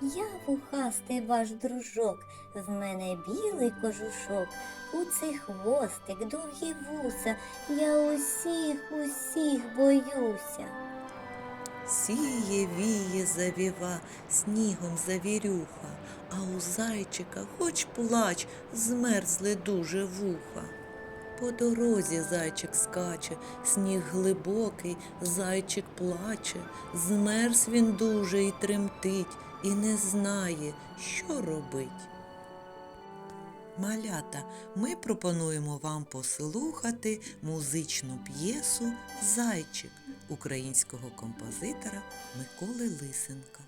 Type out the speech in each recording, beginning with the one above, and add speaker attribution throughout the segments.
Speaker 1: Я вухастий ваш дружок, в мене білий кожушок, куций хвостик, довгі вуса, я усіх, усіх боюся.
Speaker 2: Сіє, віє, завіва, снігом завірюха, а у зайчика хоч плач, змерзли дуже вуха. По дорозі зайчик скаче, сніг глибокий, зайчик плаче, змерз він дуже і тремтить, і не знає, що робить. Малята, ми пропонуємо вам послухати музичну п'єсу Зайчик українського композитора Миколи Лисенка.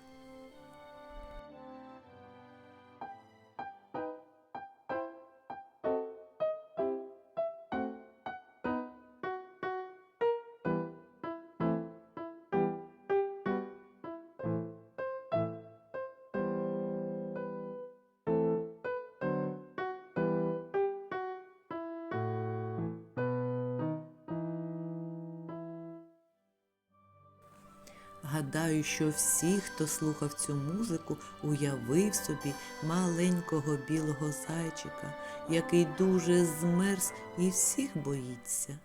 Speaker 2: Гадаю, що всі, хто слухав цю музику, уявив собі маленького білого зайчика, який дуже змерз і всіх боїться.